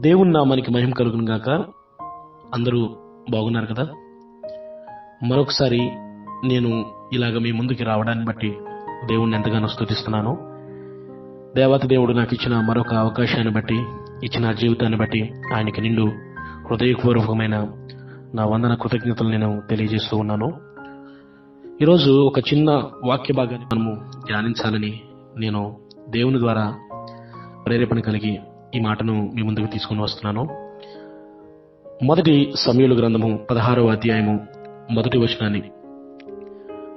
దేవుని నామానికి మహిమ కలుగును గాక. అందరూ బాగున్నారు కదా? మరొకసారి నేను ఇలాగ మీ ముందుకి రావడాన్ని బట్టి దేవుణ్ణి ఎంతగానో స్థుతిస్తున్నాను దేవత దేవుడు నాకు ఇచ్చిన మరొక అవకాశాన్ని బట్టి ఇచ్చిన జీవితాన్ని బట్టి ఆయనకి నిండు హృదయపూర్వకమైన నా వందన కృతజ్ఞతలు నేను తెలియజేస్తూ ఉన్నాను. ఈరోజు ఒక చిన్న వాక్య భాగాన్ని మనము ధ్యానించాలని నేను దేవుని ద్వారా ప్రేరేపణ కలిగి ఈ మాటను మీ ముందుకు తీసుకుని వస్తున్నాను. మొదటి సమయలు గ్రంథము పదహారవ అధ్యాయము మొదటి వచనాన్ని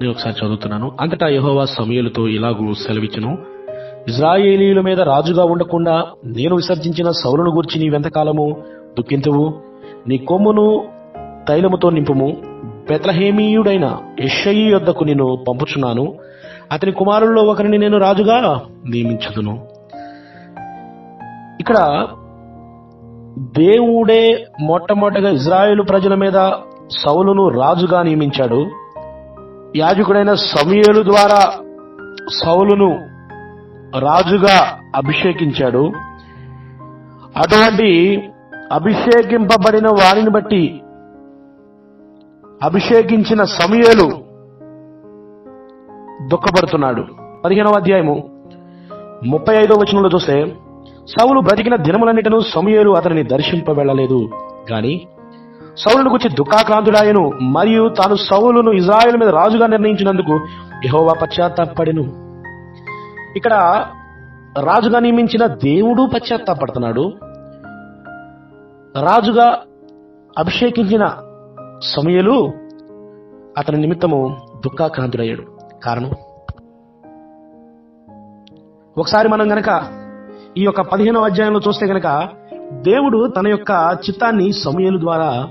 నేను ఒకసారి చదువుతున్నాను. అంతటా యహోవా సమయలతో ఇలాగూ సెలవిచ్చును. ఇజ్రాయేలీల మీద రాజుగా ఉండకుండా నేను విసర్జించిన సౌలును గూర్చి నీవెంతకాలము దుఃఖింతువు. నీ కొమ్మును తైలముతో నింపుము. బెత్లహేమీయుడైన యషయి యొద్దకు నేను పంపుచున్నాను. అతని కుమారుల్లో ఒకరిని నేను రాజుగా నియమించదును. ఇక్కడ దేవుడే మొట్టమొదటిగా ఇజ్రాయేల్ ప్రజల మీద సౌలును రాజుగా నియమించాడు. యాజకుడైన సమయలు ద్వారా సౌలును రాజుగా అభిషేకించాడు. అటువంటి అభిషేకింపబడిన వారిని బట్టి అభిషేకించిన సమయలు దుఃఖపడుతున్నాడు. పదిహేనవ అధ్యాయము ముప్పై ఐదో వచనంలో చూస్తే సౌలు బ్రతికిన దినములన్నిటను సమయలు అతనిని దర్శింప వెళ్ళలేదు గాని సౌలును గురించి దుఃఖాక్రాంతుడాయను మరియు తాను సౌలును ఇజ్రాయెల్ మీద రాజుగా నిర్ణయించినందుకు యహోవా పశ్చాత్తాపడెను. ఇక్కడ రాజుగా నియమించిన దేవుడు పశ్చాత్తాపడుతున్నాడు. రాజుగా అభిషేకించిన సమయలు అతని నిమిత్తము దుఃఖాక్రాంతుడయ్యాడు. కారణం? ఒకసారి మనం గనక ఈ యొక్క పదిహేనవ అధ్యాయంలో చూస్తే కనుక దేవుడు తన యొక్క చిత్తాన్ని సమయలు ద్వారా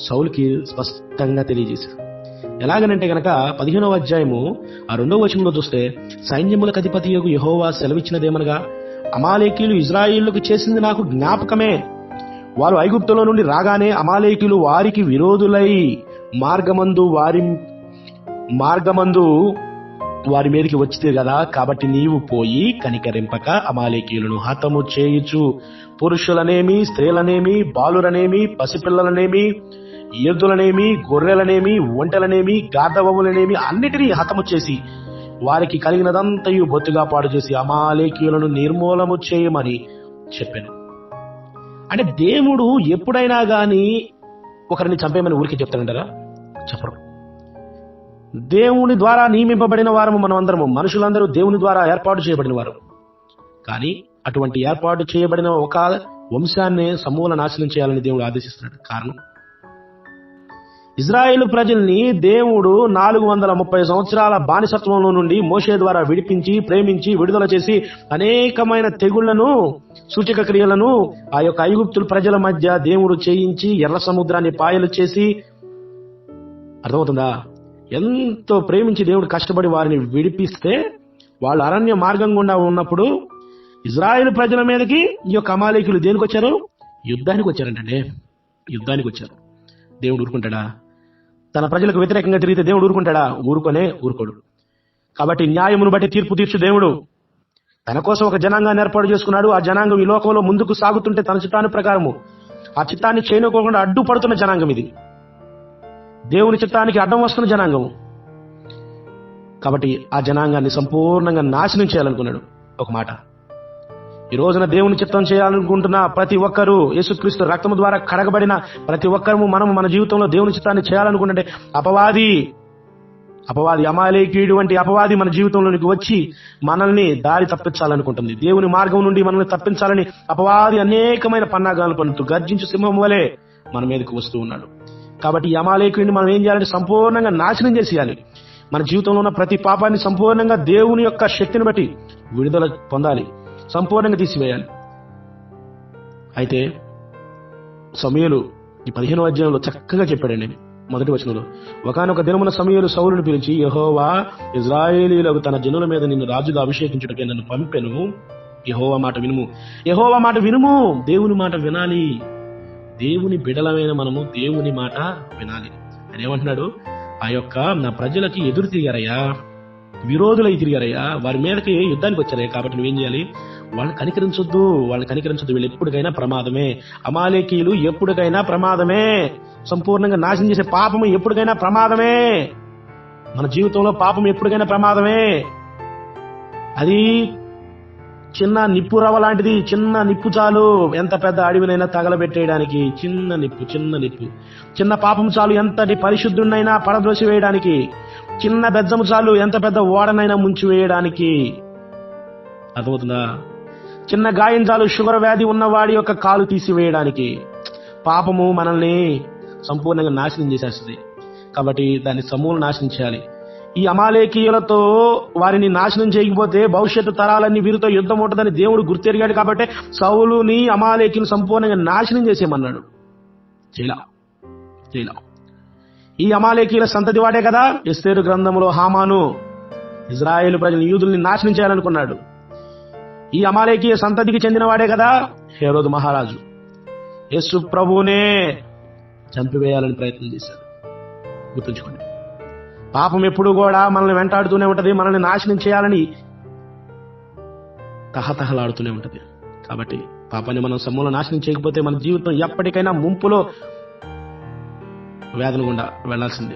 సౌలుకి స్పష్టంగా తెలియజేశాడు. ఎలాగనంటే గనక పదిహేనవ అధ్యాయము ఆ రెండవ వచనంలో చూస్తే సైన్యములకు అధిపతి యొక్క యహోవా సెలవిచ్చినదేమనగా అమాలేకీలు ఇజ్రాయిళ్ళకు చేసింది నాకు జ్ఞాపకమే. వారు ఐగుప్తులో నుండి రాగానే అమాలేకీలు వారికి విరోధులై మార్గమందు వారి మార్గమందు వారి మీదకి వచ్చితే కదా కాబట్టి నీవు పోయి కనికరింపక అమాలేకీయులను హతము చేయుచు. పురుషులనేమి స్త్రీలనేమి బాలురనేమి పసిపిల్లలనేమి ఎద్దులనేమి గొర్రెలనేమి ఒంటెలనేమి గాధవములనేమి అన్నిటినీ హతము చేసి వారికి కలిగినదంతయు బొత్తుగా పాడు చేసి అమాలేకీయులను నిర్మూలము చేయమని చెప్పాను. అంటే దేవుడు ఎప్పుడైనా గాని ఒకరిని చంపేయమని ఊరికి చెప్తానంటారా చెప్పరు దేవుని ద్వారా నియమింపబడిన వారము మనమందరము. మనుషులందరూ దేవుని ద్వారా ఏర్పాటు చేయబడిన వారు కానీ అటువంటి ఏర్పాటు చేయబడిన ఒక వంశాన్ని సమూల నాశనం చేయాలని దేవుడు ఆదేశిస్తున్నాడు. కారణం? ఇజ్రాయేల్ ప్రజల్ని దేవుడు నాలుగు వందల ముప్పై సంవత్సరాల బానిసత్వంలో నుండి మోషే ద్వారా విడిపించి ప్రేమించి విడుదల చేసి అనేకమైన తెగుళ్ళను సూచక క్రియలను ఆ యొక్క ఐగుప్తుల ప్రజల మధ్య దేవుడు చేయించి ఎర్ర సముద్రాన్ని పాయలు చేసి అర్థమవుతుందా? ఎంతో ప్రేమించి దేవుడు కష్టపడి వారిని విడిపిస్తే వాళ్ళు అరణ్య మార్గం గుండా ఉన్నప్పుడు ఇజ్రాయెల్ ప్రజల మీదకి ఈ యొక్క అమాలేకులు దేనికి వచ్చారు యుద్ధానికి వచ్చారంటే యుద్ధానికి వచ్చారు. దేవుడు ఊరుకుంటాడా? తన ప్రజలకు వ్యతిరేకంగా తిరిగితే దేవుడు ఊరుకుంటాడా? ఊరుకొనే ఊరుకోడు. కాబట్టి న్యాయమును బట్టి తీర్పు తీర్చు దేవుడు. తన కోసం ఒక జనాంగాన్ని ఏర్పాటు చేసుకున్నాడు. ఆ జనాంగం ఈ లోకంలో ముందుకు సాగుతుంటే తన చిత్తాన్ని ప్రకారము. ఆ చిత్తాన్ని చేయనుకోకుండా అడ్డుపడుతున్న జనాంగం ఇది. దేవుని చిత్తానికి అడ్డం వస్తున్న జనాంగం. కాబట్టి ఆ జనాంగాన్ని సంపూర్ణంగా నాశనం చేయాలనుకున్నాడు. ఒక మాట. ఈ రోజున దేవుని చిత్తం చేయాలనుకుంటున్న ప్రతి ఒక్కరూ యేసుక్రీస్తు రక్తము ద్వారా కడగబడిన ప్రతి ఒక్కరము మనం మన జీవితంలో దేవుని చిత్తాన్ని చేయాలనుకుంటే అపవాది అపవాది అమాలేకీయుడు వంటి అపవాది మన జీవితంలోనికి వచ్చి మనల్ని దారి తప్పించాలనుకుంటుంది. దేవుని మార్గం నుండి మనల్ని తప్పించాలని అపవాది అనేకమైన పన్నాగాలు పన్నుతూ గర్జించు సింహం వలె మన మీదకి వస్తూ ఉన్నాడు. కాబట్టి ఈ అమాలేకుడిని మనం ఏం చేయాలంటే సంపూర్ణంగా నాశనం చేసేయాలి. మన జీవితంలో ఉన్న ప్రతి పాపాన్ని సంపూర్ణంగా దేవుని యొక్క శక్తిని బట్టి విడుదల పొందాలి. సంపూర్ణంగా తీసివేయాలి. అయితే సమయలు ఈ పదిహేను అధ్యాయంలో చక్కగా చెప్పాడండి. మొదటి వచనంలో ఒకనొక దినమున సమయలు సౌలును పిలిచి యహోవా ఇజ్రాయేలీలకు తన జనుల మీద నిన్ను రాజుగా అభిషేకించుటకే నన్ను పంపెను. యహోవా మాట వినుము. యహోవా మాట వినుము. దేవుని మాట వినాలి. దేవుని బిడలమైన మనము దేవుని మాట వినాలి. అని ఏమంటున్నాడు? ఆ యొక్క నా ప్రజలకి ఎదురు తిరిగారయ్యా విరోధులై తిరిగారయ్యా వారి మీదకి యుద్ధానికి వచ్చారయ్యా. కాబట్టి నువ్వేం చేయాలి? వాళ్ళని కనికరించొద్దు వాళ్ళని కనికరించొద్దు. వీళ్ళు ఎప్పటికైనా ప్రమాదమే. అమాలేకీయులు ఎప్పటికైనా ప్రమాదమే. సంపూర్ణంగా నాశనం చేసే పాపము ఎప్పటికైనా ప్రమాదమే. మన జీవితంలో పాపం ఎప్పటికైనా ప్రమాదమే. అది చిన్న నిప్పు రవ్వ లాంటిది చిన్న నిప్పు చాలు. ఎంత పెద్ద అడవినైనా తగలబెట్టేయడానికి చిన్న నిప్పు చిన్న నిప్పు. చిన్న పాపం చాలు ఎంతటి పరిశుద్ధునైనా పడద్రోసి వేయడానికి. చిన్న బెజ్జము చాలు ఎంత పెద్ద ఓడనైనా ముంచి వేయడానికి. అర్థమవుతుందా? చిన్న గాయం చాలు షుగర్ వ్యాధి ఉన్నవాడి యొక్క కాలు తీసివేయడానికి పాపము మనల్ని సంపూర్ణంగా నాశనం చేసేస్తుంది. కాబట్టి దాన్ని సమూల నాశనం చేయాలి. ఈ అమాలేకీయులతో వారిని నాశనం చేయకపోతే భవిష్యత్తు తరాలన్నీ వీరితో యుద్ధం ఉంటుందని దేవుడు గుర్తెరిగాడు కాబట్టి సౌలుని అమాలేకిని సంపూర్ణంగా నాశనం చేసేయమన్నాడు. చేయలా చేయలా ఈ అమాలేకీల సంతతి వాడే కదా? ఎస్తేరు గ్రంథంలో హామాను ఇజ్రాయేల్ ప్రజలు యూదుల్ని నాశనం చేయాలనుకున్నాడు. ఈ అమాలేకీయ సంతతికి చెందినవాడే కదా? హేరోదు మహారాజు. యేసు ప్రభువునే చంపివేయాలని ప్రయత్నం చేశాడు. గుర్తుంచుకోండి. పాపం ఎప్పుడు కూడా మనల్ని వెంటాడుతూనే ఉంటుంది మనల్ని నాశనం చేయాలని తహతహలాడుతూనే ఉంటుంది. కాబట్టి పాపాన్ని మనం సమూల నాశనం చేయకపోతే మన జీవితం ఎప్పటికైనా ముంపులో వేదన గుండా వెళ్ళాల్సిందే.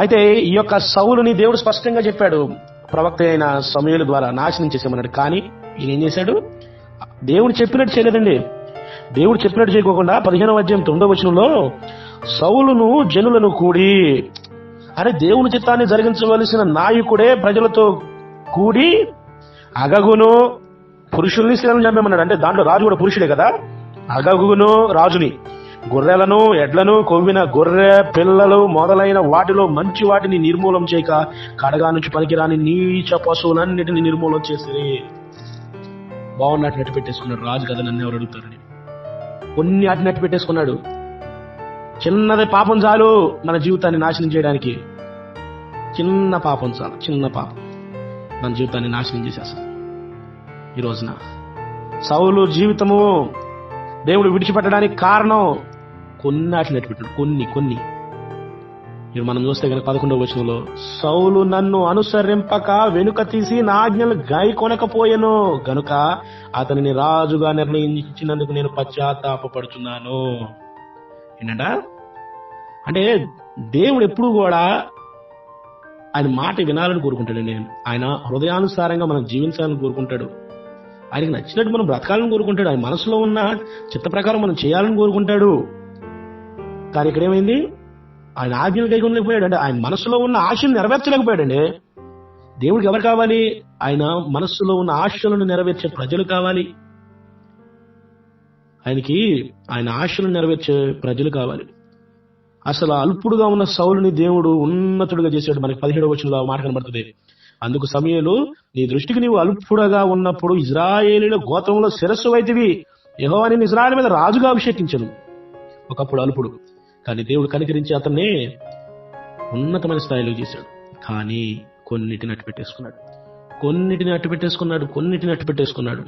అయితే ఈ యొక్క సౌలుని దేవుడు స్పష్టంగా చెప్పాడు. ప్రవక్త అయిన సమయుల ద్వారా నాశనం చేసేమన్నాడు. కానీ ఈయన ఏం చేశాడు? దేవుడు చెప్పినట్టు చేయలేదండి. దేవుడు చెప్పినట్టు చేయకోకుండా పదిహేనవ అధ్యాయం తొమ్మిదవ వచనంలో సౌలును జనులను కూడి అరే దేవుని చిత్తాన్ని జరిగించవలసిన నాయకుడే ప్రజలతో కూడి అగగును పురుషుల్ని స్త్రీలను చంపేమన్నాడు. అంటే దాంట్లో రాజు కూడా పురుషుడే కదా? అగగును రాజుని. గొర్రెలను ఎడ్లను కొవ్విన గొర్రె పిల్లలు మొదలైన వాటిలో మంచి వాటిని నిర్మూలం చేయక కడగా నుంచి పనికిరాని నీచ పశువులన్నిటిని నిర్మూలం చేసి బాగున్నట్టు నెట్టు పెట్టేసుకున్నాడు రాజు కదా నన్ను ఎవరు అడుగుతారని. కొన్ని అటు నెట్టు పెట్టేసుకున్నాడు. చిన్నది పాపం చాలు మన జీవితాన్ని నాశనం చేయడానికి. చిన్న పాపం చాలు చిన్న పాపం. మన జీవితాన్ని నాశనం చేసేస్తాం ఈ రోజున సౌలు జీవితము దేవుడు విడిచిపెట్టడానికి కారణం కొన్ని అట్లా పెట్టాడు కొన్ని కొన్ని. ఇప్పుడు మనం చూస్తే కనుక పదకొండవ వచనంలో సౌలు నన్ను అనుసరింపక వెనుక తీసి నా ఆజ్ఞలు గై కొనకపోయాను గనుక అతనిని రాజుగా నిర్ణయించినందుకు నేను పశ్చాత్తాపడుచున్నాను ఏంటంట? అంటే దేవుడు ఎప్పుడు కూడా ఆయన మాట వినాలని కోరుకుంటాడండి ఆయన హృదయానుసారంగా మనం జీవించాలని కోరుకుంటాడు. ఆయనకి నచ్చినట్టు మనం బ్రతకాలని కోరుకుంటాడు. ఆయన మనసులో ఉన్న చిత్త ప్రకారం మనం చేయాలని కోరుకుంటాడు. కానీ ఇక్కడ ఏమైంది? ఆయన ఆజ్ఞలు కైకొనలేకపోయాడు. అంటే ఆయన మనసులో ఉన్న ఆశను నెరవేర్చలేకపోయాడండి. దేవుడికి ఎవరు కావాలి? ఆయన మనస్సులో ఉన్న ఆశలను నెరవేర్చే ప్రజలు కావాలి. ఆయనకి ఆయన ఆశలను నెరవేర్చే ప్రజలు కావాలి. అసలు అల్పుడుగా ఉన్న సౌలుని దేవుడు ఉన్నతుడుగా చేశాడు. మనకి పదిహేడు వచ్చిన మాట కనబడుతుంది. అందుకు సమయంలో నీ దృష్టికి నీవు అల్పుడగా ఉన్నప్పుడు ఇజ్రాయేలీల గోత్రంలో శిరస్సు వైతివి. యెహోవా నిన్ను మీద రాజుగా అభిషేకించను. ఒకప్పుడు అల్పుడు. కానీ దేవుడు కనికరించి అతన్ని ఉన్నతమైన స్థాయిలో చేశాడు. కానీ కొన్నిటిని అట్టు పెట్టేసుకున్నాడు. కొన్నిటిని అట్టు పెట్టేసుకున్నాడు కొన్నిటిని అట్టు పెట్టేసుకున్నాడు.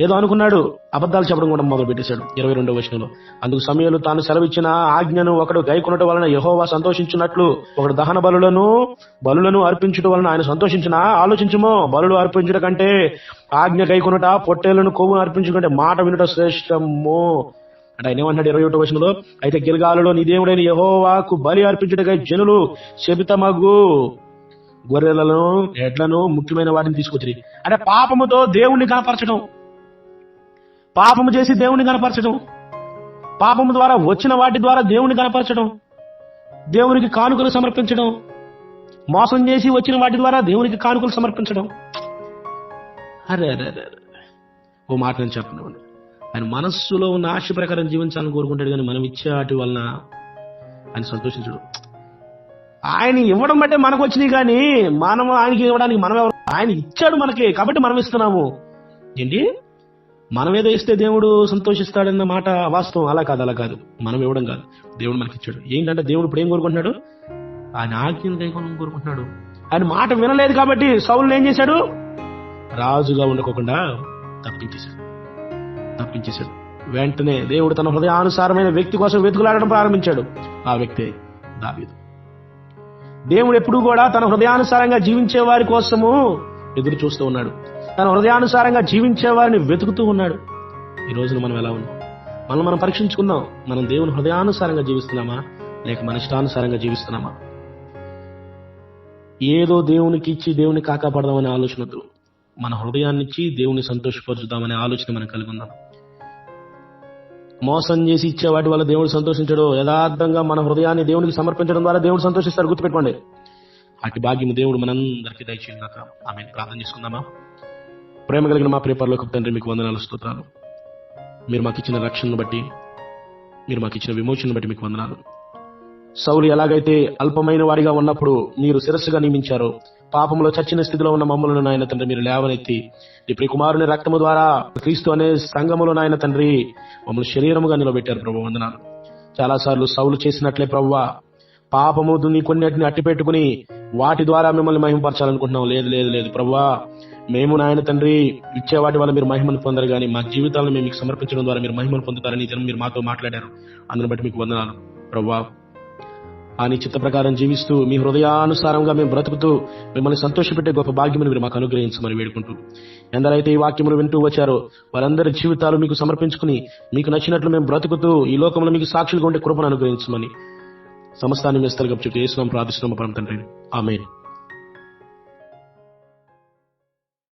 ఏదో అనుకున్నాడు. అబద్ధాలు చెప్పడం కూడా మొదలు పెట్టేశాడు ఇరవై రెండవ వచనంలో అందుకు సమయంలో తాను సెలవిచ్చిన ఆజ్ఞను ఒకడు గైకొనటం వలన యహోవా సంతోషించినట్లు ఒకడు దహన బలులను బలులను అర్పించడం వలన ఆయన సంతోషించిన ఆలోచించమో. బలులు అర్పించడం కంటే ఆజ్ఞ గైకొనట పొట్టేలను కొవ్వును అర్పించుకుంటే మాట వినుట శ్రేష్టము. అంటే ఆయన ఏమంటాడు ఇరవై ఒకటో వచనంలో అయితే గిల్గాలలో నీ దేవుడైన యహోవాకు బలి అర్పించుటకై జనులు శబితమగు గొర్రెలను ఎడ్లను ముఖ్యమైన వాటిని తీసుకొచ్చి అంటే పాపముతో దేవుణ్ణి కనపరచడం. పాపము చేసి దేవుని కనపరచడం. పాపము ద్వారా వచ్చిన వాటి ద్వారా దేవుణ్ణి కనపరచడం. దేవునికి కానుకలు సమర్పించడం. మోసం చేసి వచ్చిన వాటి ద్వారా దేవునికి కానుకలు సమర్పించడం. అరే అరే అరే అరే. ఓ మాట నేను చెప్పండి ఆయన మనస్సులో ఉన్న ఆశ ప్రకారం జీవించాలని కోరుకుంటాడు కానీ మనం ఇచ్చే వాటి వలన ఆయన సంతోషించడు. ఆయన ఇవ్వడం బట్టే మనకు వచ్చినాయి కానీ మనం ఆయనకి ఇవ్వడానికి మనం ఎవరు? ఆయన ఇచ్చాడు మనకి కాబట్టి మనం ఇస్తున్నాము. ఏంటి? మనం ఏదో ఇస్తే దేవుడు సంతోషిస్తాడన్న మాట వాస్తవం. అలా కాదు అలా కాదు. మనం ఇవ్వడం కాదు. దేవుడు మనకి ఇచ్చాడు ఏంటంటే దేవుడు ఇప్పుడు ఏం కోరుకుంటున్నాడు? ఆయన ఆజ్ఞలు కైకొని కోరుకుంటున్నాడు. ఆయన మాట వినలేదు కాబట్టి సౌలు ఏం చేశాడు? రాజుగా ఉండకోకుండా తప్పించేశాడు. తప్పించేశాడు. వెంటనే దేవుడు తన హృదయానుసారమైన వ్యక్తి కోసం వెతుకులాడడం ప్రారంభించాడు. ఆ వ్యక్తి దావీదు. దేవుడు ఎప్పుడు కూడా తన హృదయానుసారంగా జీవించే వారి కోసము ఎదురు చూస్తూ ఉన్నాడు. తన హృదయానుసారంగా జీవించే వారిని వెతుకుతూ ఉన్నాడు. ఈ రోజున మనం ఎలా ఉన్నాం? మనం మనం పరీక్షించుకుందాం. మనం దేవుని హృదయానుసారంగా జీవిస్తున్నామా? లేక మన ఇష్టానుసారంగా జీవిస్తున్నామా? ఏదో దేవునికి ఇచ్చి దేవుని కాకాపడదామనే ఆలోచనతో మన హృదయాన్ని ఇచ్చి దేవుని సంతోషపరుచుదామనే ఆలోచన మనం కలిగి ఉందాం. మోసం చేసి ఇచ్చే వాటి వల్ల దేవుడు సంతోషించడు యథార్థంగా మన హృదయాన్ని దేవునికి సమర్పించడం ద్వారా దేవుడు సంతోషిస్తారు. గుర్తుపెట్టుకోండి. అటు భాగ్యం దేవుడు మనందరికీ దయచేయండి ఆమె ప్రార్థన చేసుకుందామా? ప్రేమ కలిగిన మా ప్రియపరలోకి తండ్రి మీకు వందనాలు స్తోత్రాలు. మీరు మాకు ఇచ్చిన రక్షణను బట్టి మీరు మాకు ఇచ్చిన విమోచనను బట్టి మీకు వందనాలు. సౌలు ఎలాగైతే అల్పమైన వారిగా ఉన్నప్పుడు మీరు శిరస్సుగా నియమించారో పాపంలో చచ్చిన స్థితిలో ఉన్న మమ్మలను నాయన తండ్రి మీరు లేవనెత్తి ఈ ప్రియకుమారుని రక్తము ద్వారా క్రీస్తు అనే సంఘములో నాయన తండ్రి మమ్మల్ని శరీరముగా నిలబెట్టారు ప్రభు వందనాలు. చాలా సార్లు సౌలు చేసినట్లే ప్రవ్వా పాపము నీ కొన్నిటిని అట్టి పెట్టుకుని వాటి ద్వారా మిమ్మల్ని మహిమపరచాలనుకుంటున్నాం లేదు లేదు లేదు ప్రవ్వా. మేము నాయన తండ్రి ఇచ్చే వాటి వల్ల మీరు మహిమను పొందరు కానీ మా జీవితాలను మేము మీకు సమర్పించడం ద్వారా మీరు మహిమను పొందుతారని ఈ మీరు మాతో మాట్లాడారు. అందుని బట్టి మీకు వందనాలు. ప్రభా ఆ చిత్త ప్రకారం జీవిస్తూ మీ హృదయానుసారంగా మేము బ్రతుకుతూ మిమ్మల్ని సంతోషపెట్టే గొప్ప భాగ్యమును మీరు మాకు అనుగ్రహించమని వేడుకుంటూ. ఎందరైతే ఈ వాక్యములు వింటూ వచ్చారో వారందరి జీవితాలు మీకు సమర్పించుకుని మీకు నచ్చినట్లు మేము బ్రతుకుతూ ఈ లోకంలో మీకు సాక్షులుగా ఉండే కృపను అనుగ్రహించమని సమస్తాన్ని మెస్తలుగా చెప్పి చేస్తున్నాం ప్రార్థిస్తున్నాం పరమ తండ్రి. ఆమె